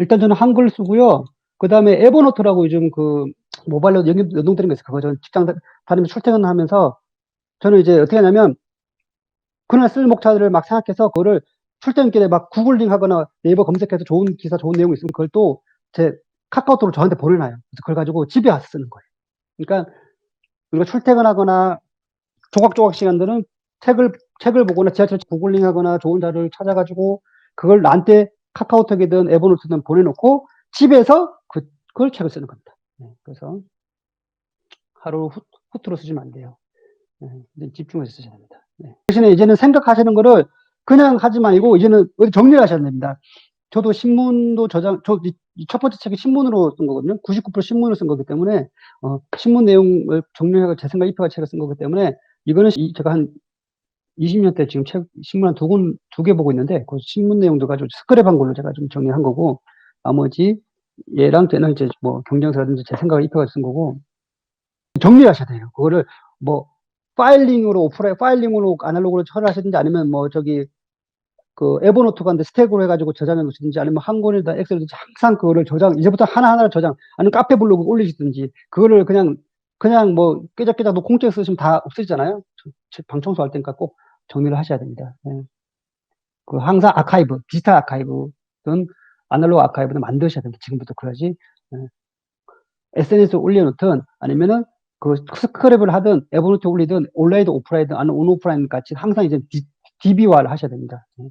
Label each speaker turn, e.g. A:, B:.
A: 일단 저는 한글 쓰고요. 그 다음에 에버노트라고 요즘 그 모바일로 연결, 연동되는 게 있어요. 그거 저는 직장 다- 다니면서 출퇴근하면서 저는 이제 어떻게 하냐면 그날 쓸 목차들을 막 생각해서 그거를 출퇴근길에 막 구글링 하거나 네이버 검색해서 좋은 기사, 좋은 내용이 있으면 그걸 또 제 카카오톡으로 저한테 보내놔요. 그래서 그걸 가지고 집에 와서 쓰는 거예요. 그러니까 우리가 출퇴근하거나 조각조각 시간들은 책을, 책을 보거나 지하철 구글링 하거나 좋은 자료를 찾아가지고 그걸 나한테 카카오톡이든 에버노트든 보내놓고 집에서 그, 그걸 책을 쓰는 겁니다. 네, 그래서 하루 후, 후투로 쓰시면 안 돼요. 네, 집중해서 쓰셔야 됩니다. 네. 대신에 이제는 생각하시는 거를 그냥 하지 말고 이제는 정리를 하셔야 됩니다. 저도 신문도 저장, 저, 이첫 번째 책이 신문으로 쓴 거거든요. 99% 신문으로 쓴 거기 때문에, 어, 신문 내용을 정리하고 제 생각 입혀가 책을 쓴 거기 때문에, 이거는 이- 제가 한 20년 때 지금 책, 신문 한두 권, 두 개 보고 있는데, 그 신문 내용도 가지고 스크랩한 걸로 제가 좀 정리한 거고, 나머지 얘랑 쟤는 이제 뭐 경쟁사라든지 제 생각을 입혀가 쓴 거고, 정리를 하셔야 돼요. 그거를 뭐, 파일링으로, 오프라인, 파일링으로 아날로그로 처리하시든지 아니면 뭐 저기, 그 에버노트 가는데 스택으로 해가지고 저장해 놓으시든지 아니면 한 권에다 엑셀든지 항상 그거를 저장, 이제부터 하나하나를 저장, 아니면 카페 블로그 올리시든지, 그거를 그냥, 그냥 뭐, 깨작깨작 뭐 공짜에 쓰시면 다 없어지잖아요. 저- 저- 방 청소 할 때니까 꼭 정리를 하셔야 됩니다. 예. 그 항상 아카이브, 디지털 아카이브든 아날로그 아카이브든 만드셔야 됩니다. 지금부터 그래야지. 예. SNS에 올려놓든 아니면은 그 스크랩을 하든 에버노트 올리든 온라인이든 오프라인이든 아니면 온 오프라인 같이 항상 이제 DB화를 하셔야 됩니다. 예.